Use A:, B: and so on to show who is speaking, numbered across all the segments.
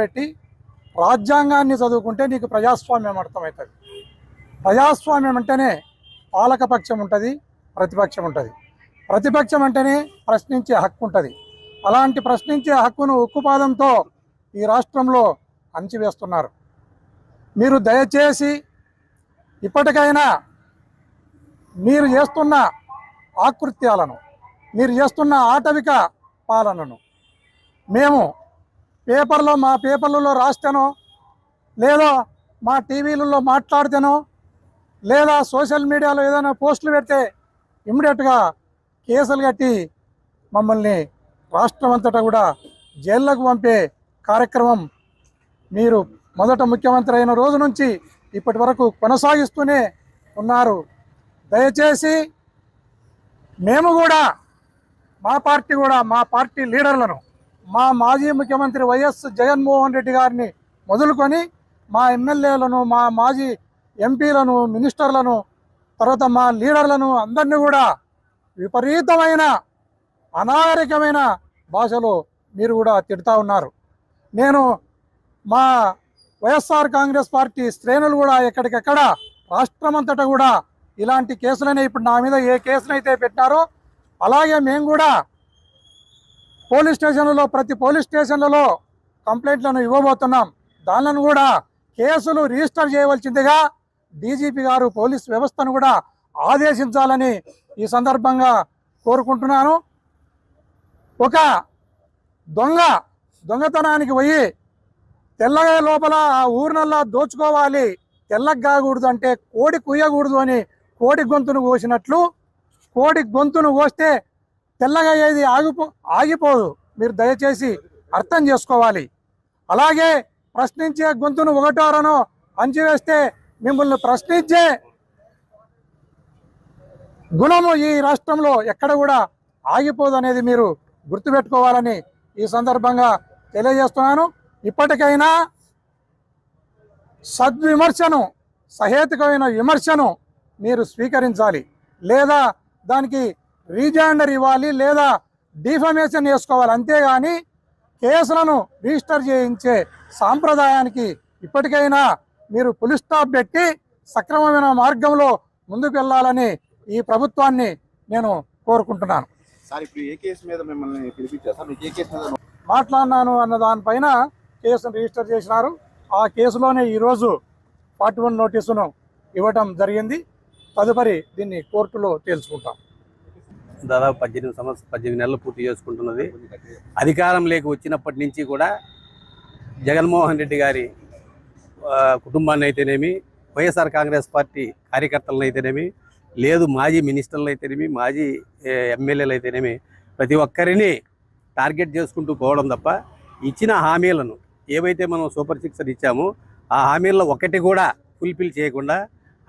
A: పెట్టి రాజ్యాంగాన్ని చదువుకుంటే నీకు ప్రజాస్వామ్యం అర్థమవుతుంది. ప్రజాస్వామ్యం అంటేనే పాలకపక్షం ఉంటుంది ప్రతిపక్షం ఉంటుంది. ప్రతిపక్షం అంటేనే ప్రశ్నించే హక్కు ఉంటుంది. అలాంటి ప్రశ్నించే హక్కును ఉక్కుపాదంతో ఈ రాష్ట్రంలో అంచివేస్తున్నారు. మీరు దయచేసి ఇప్పటికైనా మీరు చేస్తున్న ఆకృత్యాలను మీరు చేస్తున్న ఆటవిక పాలనను మేము పేపర్లో మా పేపర్లలో రాస్తేనో లేదా మా టీవీలలో మాట్లాడితేనో లేదా సోషల్ మీడియాలో ఏదైనా పోస్టులు పెడితే ఇమ్మీడియట్గా కేసులు కట్టి మమ్మల్ని రాష్ట్రం అంతటా కూడా జైళ్ళకు పంపే కార్యక్రమం మీరు మొదట ముఖ్యమంత్రి అయిన రోజు నుంచి ఇప్పటి వరకు కొనసాగిస్తూనే ఉన్నారు. దయచేసి మేము కూడా మా పార్టీ కూడా మా పార్టీ లీడర్లను మా మాజీ ముఖ్యమంత్రి వైఎస్ జగన్మోహన్ రెడ్డి గారిని మొదలుకొని మా ఎమ్మెల్యేలను మా మాజీ ఎంపీలను మినిస్టర్లను తర్వాత మా లీడర్లను అందరినీ కూడా విపరీతమైన అనాగరికమైన భాషలో మీరు కూడా తిడుతూ ఉన్నారు. నేను మా వైఎస్ఆర్ కాంగ్రెస్ పార్టీ శ్రేణులు కూడా ఎక్కడికెక్కడ రాష్ట్రమంతటా కూడా ఇలాంటి కేసులనే ఇప్పుడు నా మీద ఏ కేసునైతే పెట్టారో అలాగే మేము కూడా పోలీస్ స్టేషన్లలో ప్రతి పోలీస్ స్టేషన్లలో కంప్లైంట్లను ఇవ్వబోతున్నాం. దానిలను కూడా కేసులు రిజిస్టర్ చేయవలసిందిగా డీజీపీ గారు పోలీస్ వ్యవస్థను కూడా ఆదేశించాలని ఈ సందర్భంగా కోరుకుంటున్నాను. ఒక దొంగ దొంగతనానికి పోయి తెల్లగా లోపల ఆ ఊరినల్లా దోచుకోవాలి తెల్లగా కాకూడదు అంటే కోడి కుయ్యకూడదు అని కోడి గొంతును కోసినట్లు కోడి గొంతును కోస్తే తెల్లగా ఏది ఆగిపో ఆగిపోదు. మీరు దయచేసి అర్థం చేసుకోవాలి. అలాగే ప్రశ్నించే గొంతును ఒకటోరనో అంచివేస్తే మిమ్మల్ని ప్రశ్నించే గుణము ఈ రాష్ట్రంలో ఎక్కడ కూడా ఆగిపోదు అనేది మీరు గుర్తుపెట్టుకోవాలని ఈ సందర్భంగా తెలియజేస్తున్నాను. ఇప్పటికైనా సద్విమర్శను సహేతుకమైన విమర్శను మీరు స్వీకరించాలి. లేదా దానికి రీజాండర్ ఇవ్వాలి లేదా డిఫమేషన్ వేసుకోవాలి అంతేగాని కేసులను రిజిస్టర్ చేయించే సాంప్రదాయానికి ఇప్పటికైనా మీరు పులి స్టాప్ పెట్టి సక్రమమైన మార్గంలో ముందుకు వెళ్ళాలని ఈ ప్రభుత్వాన్ని నేను కోరుకుంటున్నాను. మాట్లాడినాను అన్న దానిపైన కేసును రిజిస్టర్ చేసినారు. ఆ కేసులోనే ఈరోజు ఫార్టీ వన్ నోటీసును ఇవ్వటం జరిగింది. తదుపరి దీన్ని కోర్టులో తేల్చుకుంటాం.
B: దాదాపు పద్దెనిమిది సంవత్సరం పద్దెనిమిది నెలలు పూర్తి చేసుకుంటున్నది. అధికారం లేక వచ్చినప్పటి నుంచి కూడా జగన్మోహన్ రెడ్డి గారి కుటుంబాన్ని అయితేనేమి వైఎస్ఆర్ కాంగ్రెస్ పార్టీ కార్యకర్తలను అయితేనేమి లేదు మాజీ మినిస్టర్లు అయితేనేమి మాజీ ఎమ్మెల్యేలు అయితేనేమి ప్రతి ఒక్కరిని టార్గెట్ చేసుకుంటూ పోవడం తప్ప ఇచ్చిన హామీలను ఏవైతే మనం సూపర్ సిక్స్ ఇచ్చామో ఆ హామీల్లో ఒకటి కూడా ఫుల్ఫిల్ చేయకుండా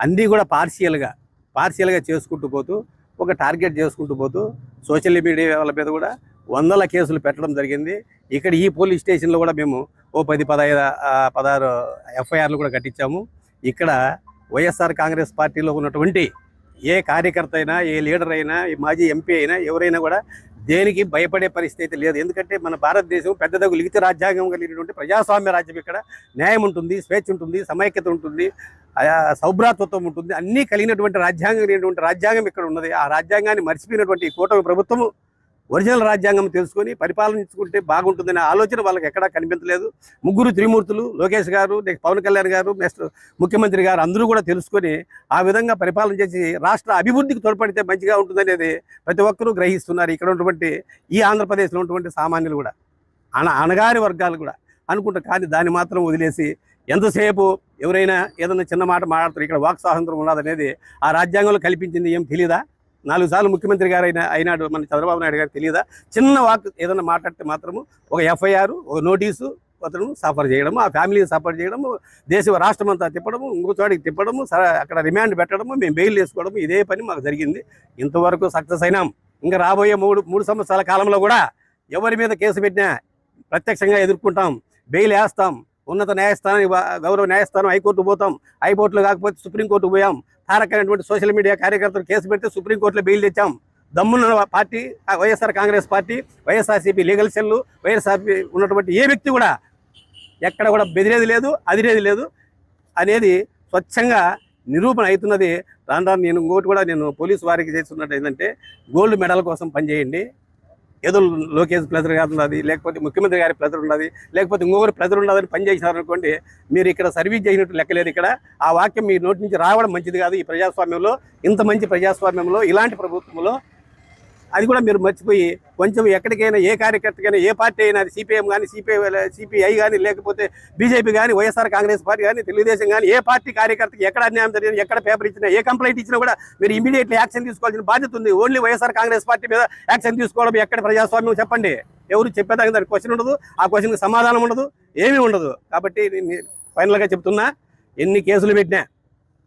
B: అన్నీ కూడా పార్షియల్గా పార్షియల్గా చేసుకుంటూ పోతూ ఒక టార్గెట్ చేసుకుంటూ పోతూ సోషల్ మీడియా వాళ్ళ మీద కూడా వందల కేసులు పెట్టడం జరిగింది. ఇక్కడ ఈ పోలీస్ స్టేషన్లో కూడా మేము ఓ పది పదహైదు పదహారు ఎఫ్ఐఆర్లు కూడా కట్టించాము. ఇక్కడ వైఎస్ఆర్ కాంగ్రెస్ పార్టీలో ఉన్నటువంటి ఏ కార్యకర్త అయినా ఏ లీడర్ అయినా ఈ మాజీ ఎంపీ అయినా ఎవరైనా కూడా దేనికి భయపడే పరిస్థితి అయితే లేదు. ఎందుకంటే మన భారతదేశం పెద్దదగు లిఖిత రాజ్యాంగం కలిగినటువంటి ప్రజాస్వామ్య రాజ్యం ఇక్కడ. న్యాయం ఉంటుంది స్వేచ్ఛ ఉంటుంది సమైక్యత ఉంటుంది ఆయా సౌభ్రాతత్వం ఉంటుంది. అన్నీ కలిగినటువంటి రాజ్యాంగం కలిగినటువంటి రాజ్యాంగం ఇక్కడ ఉన్నది. ఆ రాజ్యాంగాన్ని మర్చిపోయినటువంటి కూటమి ప్రభుత్వము ఒరిజినల్ రాజ్యాంగం తెలుసుకొని పరిపాలించుకుంటే బాగుంటుందనే ఆలోచన వాళ్ళకి ఎక్కడా కనిపించలేదు. ముగ్గురు త్రిమూర్తులు లోకేష్ గారు పవన్ కళ్యాణ్ గారు నెక్స్ట్ ముఖ్యమంత్రి గారు అందరూ కూడా తెలుసుకొని ఆ విధంగా పరిపాలన చేసి రాష్ట్ర అభివృద్ధికి తోడ్పడితే మంచిగా ఉంటుందనేది ప్రతి ఒక్కరూ గ్రహిస్తున్నారు ఇక్కడ ఉన్నటువంటి ఈ ఆంధ్రప్రదేశ్లో ఉన్నటువంటి సామాన్యులు కూడా. అన అనగాని వర్గాలు కూడా. అనుకుంటారు కానీ దాన్ని మాత్రం వదిలేసి ఎంతసేపు ఎవరైనా ఏదైనా చిన్న మాట మాట్లాడతారు ఇక్కడ వాక్ స్వాతంత్రం ఉన్నదనేది ఆ రాజ్యాంగంలో కల్పించింది ఏం తెలియదా నాలుగు సార్లు ముఖ్యమంత్రి గారు అయినా అయినాడు మన చంద్రబాబు నాయుడు గారు తెలియదా? చిన్న వాక్ ఏదైనా మాట్లాడితే మాత్రము ఒక ఎఫ్ఐఆర్ ఒక నోటీసు అతను సఫర్ చేయడము ఆ ఫ్యామిలీని సఫర్ చేయడము దేశ రాష్ట్రం అంతా తిప్పడము ఇంకో చోటికి తిప్పడము అక్కడ రిమాండ్ పెట్టడము మేము బెయిల్ వేసుకోవడము ఇదే పని మాకు జరిగింది. ఇంతవరకు సక్సెస్ అయినాం. ఇంకా రాబోయే మూడు మూడు సంవత్సరాల కాలంలో కూడా ఎవరి మీద కేసు పెట్టినా ప్రత్యక్షంగా ఎదుర్కొంటాం. బెయిల్ వేస్తాం. ఉన్నత న్యాయస్థానం గౌరవ న్యాయస్థానం హైకోర్టు పోతాం. హైకోర్టులో కాకపోతే సుప్రీంకోర్టు పోయాం. తారకైనటువంటి సోషల్ మీడియా కార్యకర్తలు కేసు పెడితే సుప్రీంకోర్టులో బెయిల్ తెచ్చాం. దమ్మున్న పార్టీ ఆ YSR Congress party YSRCP legal cell YSRP ఉన్నటువంటి ఏ వ్యక్తి కూడా ఎక్కడ కూడా బెదిరేది లేదు అదిరేది లేదు అనేది స్వచ్ఛంగా నిరూపణ అవుతున్నది. రాను రాను నేను ఇంకోటి కూడా నేను పోలీసు వారికి చేస్తున్నట్టు ఏంటంటే గోల్డ్ మెడల్ కోసం పనిచేయండి. ఏదో లోకేష్ ప్లెజర్ గారు ఉన్నది లేకపోతే ముఖ్యమంత్రి గారి ప్లెజర్ ఉన్నది లేకపోతే ఇంకొకరు ప్లెజర్ ఉన్నదని పనిచేసినారనుకోండి మీరు ఇక్కడ సర్వీస్ చేసినట్టు లెక్కలేదు ఇక్కడ. ఆ వాక్యం మీ నోటి నుంచి రావడం మంచిది కాదు ఈ ప్రజాస్వామ్యంలో. ఇంత మంచి ప్రజాస్వామ్యంలో ఇలాంటి ప్రభుత్వంలో అది కూడా మీరు మర్చిపోయి కొంచెం ఎక్కడికైనా ఏ కార్యకర్తకైనా ఏ పార్టీ అయినా అది సిపిఎం కానీ సిపిఐ సిపిఐ కానీ లేకపోతే బీజేపీ కానీ వైఎస్ఆర్ కాంగ్రెస్ పార్టీ కానీ తెలుగుదేశం కానీ ఏ పార్టీ కార్యకర్తకి ఎక్కడ అన్యాయం జరిగింది ఎక్కడ పేపర్ ఇచ్చినా ఏ కంప్లైంట్ ఇచ్చినా కూడా మీరు ఇమీడియట్లీ యాక్షన్ తీసుకోవాల్సిన బాధ్యత ఉంది. ఓన్లీ వైఎస్ఆర్ కాంగ్రెస్ పార్టీ మీద యాక్షన్ తీసుకోవడం ఎక్కడ ప్రజాస్వామ్యం చెప్పండి. ఎవరు చెప్పేదానికి దానికి క్వశ్చన్ ఉండదు. ఆ క్వశ్చన్కి సమాధానం ఉండదు. ఏమీ ఉండదు. కాబట్టి నేను ఫైనల్గా చెప్తున్నా ఎన్ని కేసులు పెట్టినా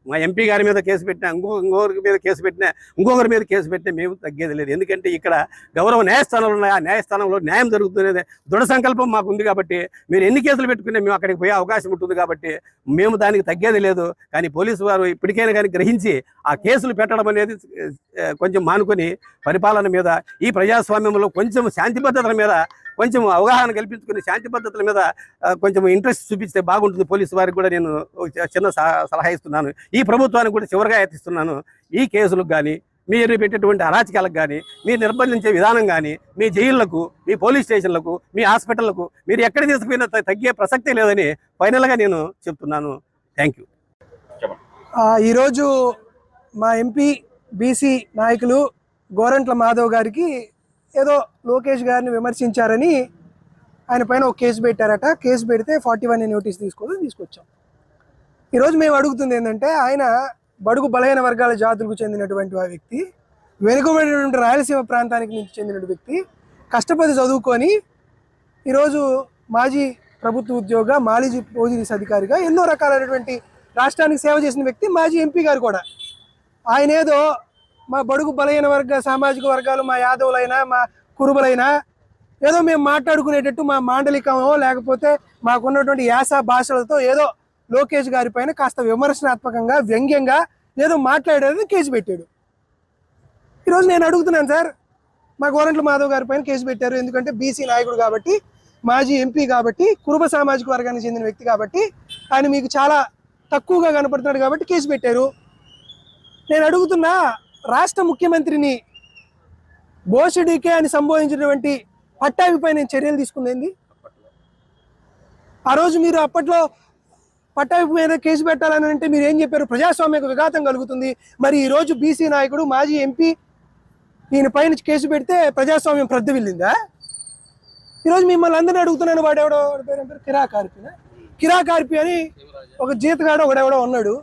B: మా ఎంపీ గారి మీద కేసు పెట్టినా ఇంకో ఇంకొకరి మీద కేసు పెట్టినా ఇంకొకరి మీద కేసు పెట్టినా మేము తగ్గేది లేదు. ఎందుకంటే ఇక్కడ గౌరవ న్యాయస్థానాలు ఉన్నాయి. ఆ న్యాయస్థానంలో న్యాయం జరుగుతున్నది దృఢ సంకల్పం మాకు ఉంది కాబట్టి మీరు ఎన్ని కేసులు పెట్టుకున్నా మేము అక్కడికి పోయే అవకాశం ఉంటుంది కాబట్టి మేము దానికి తగ్గేది లేదు. కానీ పోలీసు వారు ఇప్పటికైనా కానీ గ్రహించి ఆ కేసులు పెట్టడం అనేది కొంచెం మానుకొని పరిపాలన మీద ఈ ప్రజాస్వామ్యంలో కొంచెం శాంతి భద్రతల మీద కొంచెం అవగాహన కల్పించుకుని శాంతి పద్ధతుల మీద కొంచెం ఇంట్రెస్ట్ చూపిస్తే బాగుంటుంది. పోలీసు వారికి కూడా నేను చిన్న సహ- సలహా ఇస్తున్నాను. ఈ ప్రభుత్వానికి కూడా చివరిగా ఎత్తిస్తున్నాను. ఈ కేసులకు కానీ మీరు పెట్టేటువంటి అరాచకాలకు కానీ మీరు నిర్బంధించే విధానం కానీ మీ జైళ్ళకు మీ పోలీస్ స్టేషన్లకు మీ హాస్పిటళ్ళకు మీరు ఎక్కడ తీసుకుపోయినా త- తగ్గే ప్రసక్తే లేదని ఫైనల్గా నేను చెప్తున్నాను. థ్యాంక్ యూ
C: ఈరోజు మా ఎంపీ బీసీ నాయకులు గోరంట్ల మాధవ్ గారికి ఏదో లోకేష్ గారిని విమర్శించారని ఆయన పైన ఒక కేసు పెట్టారట. కేసు పెడితే ఫార్టీ వన్ నోటీస్ తీసుకొని తీసుకొచ్చాం. ఈరోజు మేము అడుగుతుంది ఏంటంటే ఆయన బడుగు బలహీన వర్గాల జాతులకు చెందినటువంటి ఆ వ్యక్తి వెనుకబడినటువంటి రాయలసీమ ప్రాంతానికి నుంచి చెందిన వ్యక్తి కష్టపడి చదువుకొని ఈరోజు మాజీ ప్రభుత్వ ఉద్యోగ మాజీ పోలీస్ అధికారిగా ఎన్నో రకాలైనటువంటి రాష్ట్రానికి సేవ చేసిన వ్యక్తి మాజీ ఎంపీ గారు కూడా. ఆయన ఏదో మా బడుగు బలహీన వర్గ సామాజిక వర్గాలు మా యాదవులైనా మా కురుబలైనా ఏదో మేము మాట్లాడుకునేటట్టు మా మాండలికమో లేకపోతే మాకున్నటువంటి యాస భాషలతో ఏదో లోకేష్ గారి పైన కాస్త విమర్శనాత్మకంగా వ్యంగ్యంగా ఏదో మాట్లాడేది కేసు పెట్టాడు. ఈరోజు నేను అడుగుతున్నాను సార్ మా గోరంట్ల మాధవ్ గారి పైన కేసు పెట్టారు. ఎందుకంటే బీసీ నాయకుడు కాబట్టి మాజీ ఎంపీ కాబట్టి కురుబ సామాజిక వర్గానికి చెందిన వ్యక్తి కాబట్టి ఆయన మీకు చాలా తక్కువగా కనపడుతున్నాడు కాబట్టి కేసు పెట్టారు. నేను అడుగుతున్నా రాష్ట్ర ముఖ్యమంత్రిని బోషడికే అని సంబోధించినటువంటి పట్టాభిపై నేను చర్యలు తీసుకుంది ఆ రోజు మీరు అప్పట్లో పట్టాభి మీద కేసు పెట్టాలని అంటే మీరు ఏం చెప్పారు? ప్రజాస్వామ్యకు విఘాతం కలుగుతుంది. మరి ఈ రోజు బీసీ నాయకుడు మాజీ ఎంపీ ఈయన పైన కేసు పెడితే ప్రజాస్వామ్యం ప్రద్ద వెళ్ళిందా? ఈరోజు మిమ్మల్ని అందరినీ అడుగుతున్నాను వాడు ఎవడో పేరు పేరు? కిరా కార్పినా కిరా కార్పి అని ఒక జీతగాడు ఒకడెవడో ఉన్నాడు.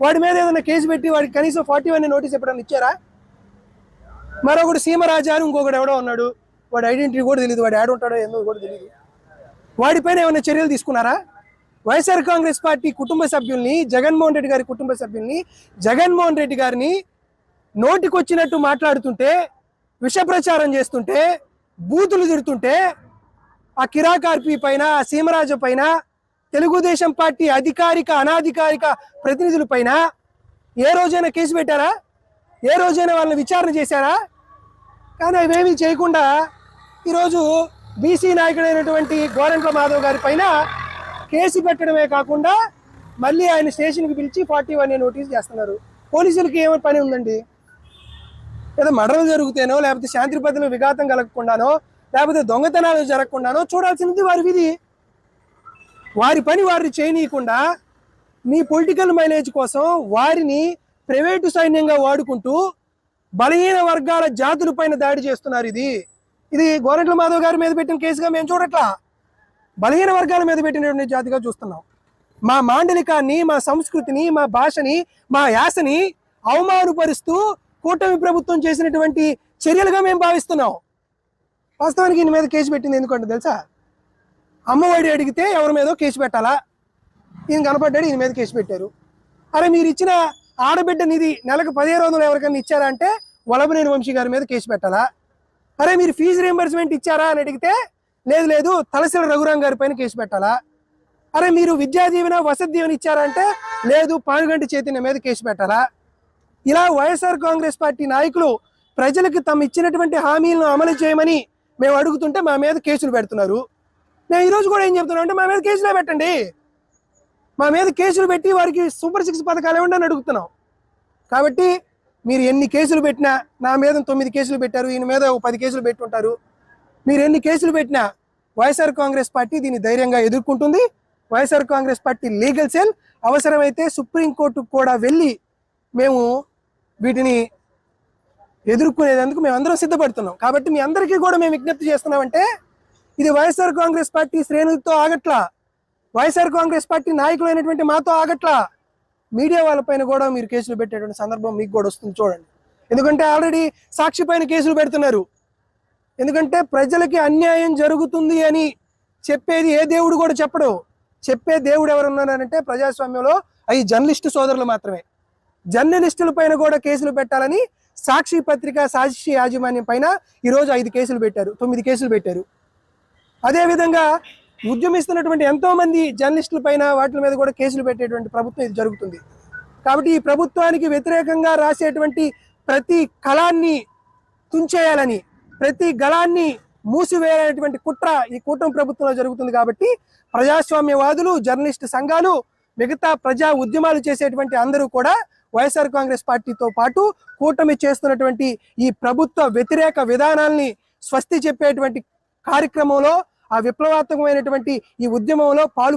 C: వాడి మీద ఏదైనా కేసు పెట్టి వాడికి కనీసం ఫార్టీ వన్ నోటీస్ ఎప్పుడైనా ఇచ్చారా? మరొకడు సీమరాజా అని ఇంకొకడు ఎవడో ఉన్నాడు. వాడి ఐడెంటిటీ కూడా తెలియదు వాడు యాడ్ ఉంటాడో ఏందో కూడా తెలియదు వాడిపైన ఏమైనా చర్యలు తీసుకున్నారా? వైఎస్ఆర్ కాంగ్రెస్ పార్టీ కుటుంబ సభ్యుల్ని జగన్మోహన్ రెడ్డి గారి కుటుంబ సభ్యుల్ని జగన్మోహన్ రెడ్డి గారిని నోటికొచ్చినట్టు మాట్లాడుతుంటే విష ప్రచారం చేస్తుంటే బూతులు తిడుతుంటే ఆ కిరాకార్పి పైన ఆ సీమరాజు పైన తెలుగుదేశం పార్టీ అధికారిక అనాధికారిక ప్రతినిధుల పైన ఏ రోజైనా కేసు పెట్టారా? ఏ రోజైనా వాళ్ళని విచారణ చేశారా? కానీ అవేమీ చేయకుండా ఈరోజు బీసీ నాయకుడైనటువంటి గోరంట్ల మాధవ్ గారి పైన కేసు పెట్టడమే కాకుండా మళ్ళీ ఆయన స్టేషన్కి పిలిచి ఫార్టీ వన్ నోటీస్ చేస్తున్నారు. పోలీసులకి ఏమైనా పని ఉందండి? లేదా మర్డర్లు జరుగుతేనో లేకపోతే శాంతి భద్రతలు విఘాతం కలగకుండానో లేకపోతే దొంగతనాలు జరగకుండానో చూడాల్సినది వారి విధి. వారి పని వారిని చేయనీయకుండా మీ పొలిటికల్ మైలేజ్ కోసం వారిని ప్రైవేటు సైన్యంగా వాడుకుంటూ బలహీన వర్గాల జాతుల పైన దాడి చేస్తున్నారు ఇది. ఇది గోరంట్ల మాధవ్ గారి మీద పెట్టిన కేసుగా మేము చూడట్లా. బలహీన వర్గాల మీద పెట్టినటువంటి జాతిగా చూస్తున్నాం. మా మాండలికాన్ని మా సంస్కృతిని మా భాషని మా యాసని అవమానపరుస్తూ కూటమి ప్రభుత్వం చేసినటువంటి చర్యలుగా మేము భావిస్తున్నాం. వాస్తవానికి దీని మీద కేసు పెట్టింది ఎందుకంటే తెలుసా? అమ్మఒడి అడిగితే ఎవరి మీదో కేసు పెట్టాలా? ఈయన కనపడ్డాడు ఈయన మీద కేసు పెట్టారు. అరే మీరు ఇచ్చిన ఆడబిడ్డ నిధి నెలకు పదిహేను వందలు ఎవరికైనా ఇచ్చారా అంటే వలభనేని వంశీ గారి మీద కేసు పెట్టాలా? అరే మీరు ఫీజు రియంబర్స్మెంట్ ఇచ్చారా అని అడిగితే లేదు లేదు తలసిల రఘురాం గారి పైన కేసు పెట్టాలా? అరే మీరు విద్యా దీవెన వసతి దీవెన ఇచ్చారా అంటే లేదు పానుగంటి చైతన్య మీద కేసు పెట్టాలా? ఇలా వైఎస్ఆర్ కాంగ్రెస్ పార్టీ నాయకులు ప్రజలకు తమ ఇచ్చినటువంటి హామీలను అమలు చేయమని మేము అడుగుతుంటే మా మీద కేసులు పెడుతున్నారు. నేను ఈరోజు కూడా ఏం చెప్తున్నాను అంటే మా మీద కేసులే పెట్టండి. మా మీద కేసులు పెట్టి వారికి సూపర్ సిక్స్ పథకాలు ఇవ్వండి అని అడుగుతున్నాం. కాబట్టి మీరు ఎన్ని కేసులు పెట్టినా నా మీద తొమ్మిది కేసులు పెట్టారు ఈయన మీద ఒక పది కేసులు పెట్టుంటారు. మీరు ఎన్ని కేసులు పెట్టినా వైఎస్ఆర్ కాంగ్రెస్ పార్టీ దీన్ని ధైర్యంగా ఎదుర్కొంటుంది. YSR Congress party legal cell అవసరమైతే సుప్రీంకోర్టుకు కూడా వెళ్ళి మేము వీటిని ఎదుర్కొనేందుకు మేము అందరం సిద్ధపడుతున్నాం. కాబట్టి మీ అందరికీ కూడా మేము విజ్ఞప్తి చేస్తున్నామంటే ఇది వైఎస్ఆర్ కాంగ్రెస్ పార్టీ శ్రేణులతో ఆగట్లా. వైఎస్ఆర్ కాంగ్రెస్ పార్టీ నాయకులైనటువంటి మాతో ఆగట్లా. మీడియా వాళ్ళపైన కూడా మీరు కేసులు పెట్టేటువంటి సందర్భం మీకు కూడా వస్తుంది చూడండి. ఎందుకంటే ఆల్రెడీ సాక్షి పైన కేసులు పెడుతున్నారు. ఎందుకంటే ప్రజలకి అన్యాయం జరుగుతుంది అని చెప్పేది ఏ దేవుడు కూడా చెప్పడు. చెప్పే దేవుడు ఎవరున్నారంటే ప్రజాస్వామ్యంలో అవి జర్నలిస్టు సోదరులు మాత్రమే. జర్నలిస్టుల పైన కూడా కేసులు పెట్టాలని సాక్షి పత్రిక సాక్షి యాజమాన్యం పైన ఈరోజు ఐదు కేసులు పెట్టారు తొమ్మిది కేసులు పెట్టారు. అదేవిధంగా ఉద్యమిస్తున్నటువంటి ఎంతోమంది జర్నలిస్టుల పైన వాటి మీద కూడా కేసులు పెట్టేటువంటి ప్రభుత్వం ఇది జరుగుతుంది. కాబట్టి ఈ ప్రభుత్వానికి వ్యతిరేకంగా రాసేటువంటి ప్రతి కళాన్ని తుంచేయాలని ప్రతి గళాన్ని మూసివేయాలనేటువంటి కుట్ర ఈ కూటమి ప్రభుత్వంలో జరుగుతుంది కాబట్టి ప్రజాస్వామ్యవాదులు జర్నలిస్ట్ సంఘాలు మిగతా ప్రజా ఉద్యమాలు చేసేటువంటి అందరూ కూడా వైఎస్ఆర్ కాంగ్రెస్ పార్టీతో పాటు కూటమి చేస్తున్నటువంటి ఈ ప్రభుత్వ వ్యతిరేక విధానాల్ని స్వస్తి చెప్పేటువంటి కార్యక్రమంలో ఆ విప్లవాత్మకమైనటువంటి ఈ ఉద్యమంలో పాలు